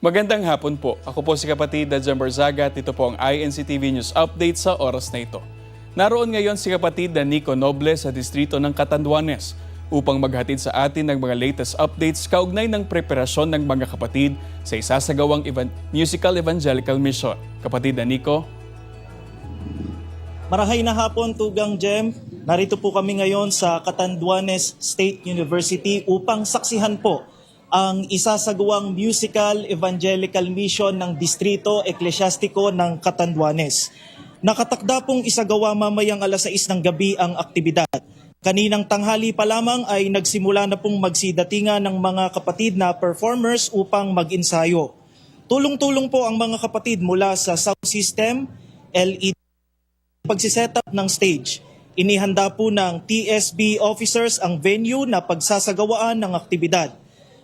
Magandang hapon po. Ako po si kapatid Dadjan Barzaga at ito po ang INCTV News Update sa oras na ito. Naroon ngayon si kapatid na Nico Noble sa distrito ng Catanduanes upang maghatid sa atin ng mga latest updates kaugnay ng preparasyon ng mga kapatid sa isasagawang evan- musical evangelical mission. Kapatid na Nico, Marahay na hapon, Tugang Jem. Narito po kami ngayon sa Catanduanes State University upang saksihan po ang isasagawang musical evangelical mission ng Distrito Eklesyastiko ng Catanduanes. Nakatakda pong isagawa mamayang alas 6 ng gabi ang aktibidad. Kaninang tanghali pa lamang ay nagsimula na pong magsidatingan ng mga kapatid na performers upang mag-insayo. Tulong-tulong po ang mga kapatid mula sa sound system, LED pagsiset up ng stage. Inihanda po ng TSB officers ang venue na pagsasagawaan ng aktibidad.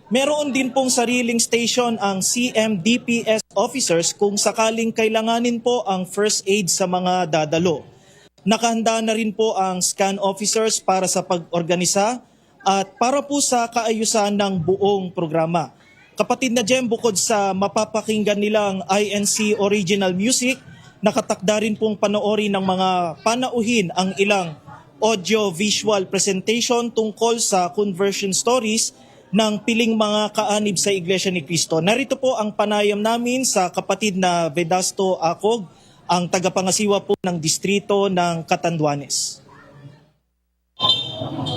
Meron din pong sariling station ang CMDPS officers kung sakaling kailanganin po ang first aid sa mga dadalo. Nakahanda na rin po ang scan officers para sa pag-organisa at para po sa kaayusan ng buong programa. Kapatid na Jem, bukod sa mapapakinggan nilang INC original music, nakatakda rin pong panoorin ng mga panauhin ang ilang audio-visual presentation tungkol sa conversion stories ng piling mga kaanib sa Iglesia ni Cristo. Narito po ang panayam namin sa kapatid na Vedasto Akog, ang tagapangasiwa po ng distrito ng Catanduanes.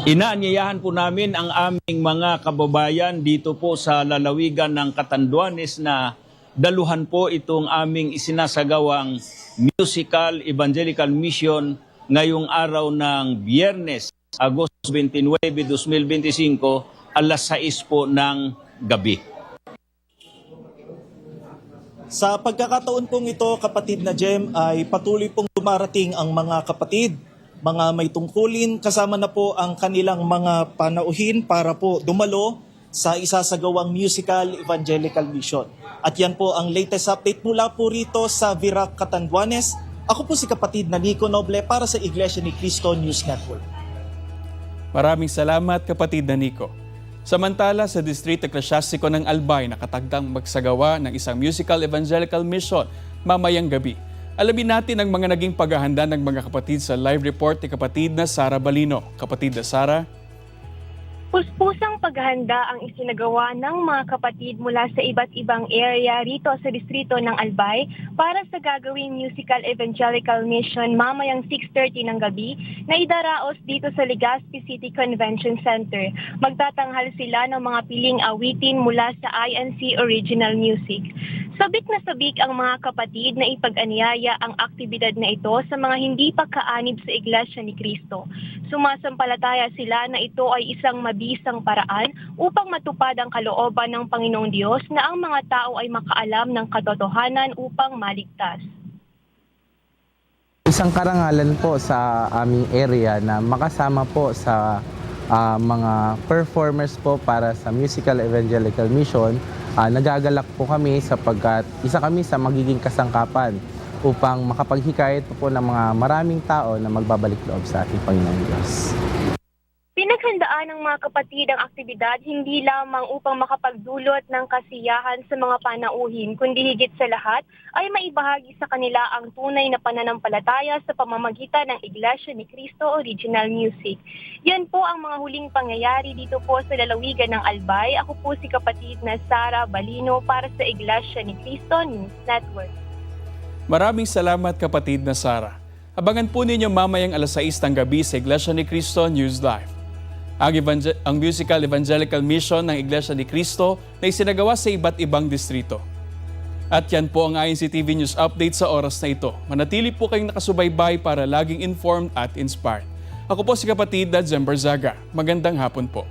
Inaanyayahan po namin ang aming mga kababayan dito po sa lalawigan ng Catanduanes na daluhan po itong aming isinasagawang musical evangelical mission ngayong araw ng Biyernes, Agosto 29, 2025, alas 6 po ng gabi. Sa pagkakataon pong ito, kapatid na Jem, ay patuloy pong dumarating ang mga kapatid, mga may tungkulin, kasama na po ang kanilang mga panauhin para po dumalo sa isasagawang musical evangelical mission. At yan po ang latest update mula po rito sa Virac, Catanduanes. Ako po si kapatid na Nico Noble para sa Iglesia ni Cristo News Network. maraming salamat kapatid na Nico. Samantala sa Distrito Eklesyastiko ng Albay nakatagdang magsagawa ng isang musical evangelical mission mamayang gabi. Alamin natin ang mga naging paghahanda ng mga kapatid sa live report ni kapatid na Sara Balino. Kapatid na Sara, Puspusang paghahanda ang isinagawa ng mga kapatid mula sa iba't ibang area rito sa distrito ng Albay para sa gagawing musical evangelical mission mamayang 6.30 ng gabi na idaraos dito sa Legazpi City Convention Center. Magtatanghal sila ng mga piling awitin mula sa INC Original Music. Sabik na sabik ang mga kapatid na ipag-anyaya ang aktibidad na ito sa mga hindi pa kaanib sa Iglesia ni Cristo. Sumasampalataya sila na ito ay isang mabisang paraan upang matupad ang kalooban ng Panginoong Diyos na ang mga tao ay makaalam ng katotohanan upang maligtas. Isang karangalan po sa aming area na makasama po sa ah, mga performers po para sa Musical Evangelical Mission. Ah, nagagalak po kami sapagkat isa kami sa magiging kasangkapan upang makapaghikayat po, po ng mga maraming tao na magbabalik loob sa ating Panginoong Diyos. Pinaghandaan ng mga kapatid ang aktibidad hindi lamang upang makapagdulot ng kasiyahan sa mga panauhin, kundi higit sa lahat ay maibahagi sa kanila ang tunay na pananampalataya sa pamamagitan ng Iglesia ni Cristo Original Music. Yan po ang mga huling pangyayari dito po sa lalawigan ng Albay. Ako po si kapatid na Sara Balino para sa Iglesia ni Cristo News Network. maraming salamat kapatid na Sara. Abangan po ninyo mamayang alas 6 ng gabi sa Iglesia ni Cristo News Live. Ang, evangel- ang musical evangelical mission ng Iglesia ni Cristo na isinagawa sa iba't ibang distrito. At yan po ang INCTV News Update sa oras na ito. Manatili po kayong nakasubaybay para laging informed at inspired. Ako po si kapatid Dad Zemberzaga. Magandang hapon po.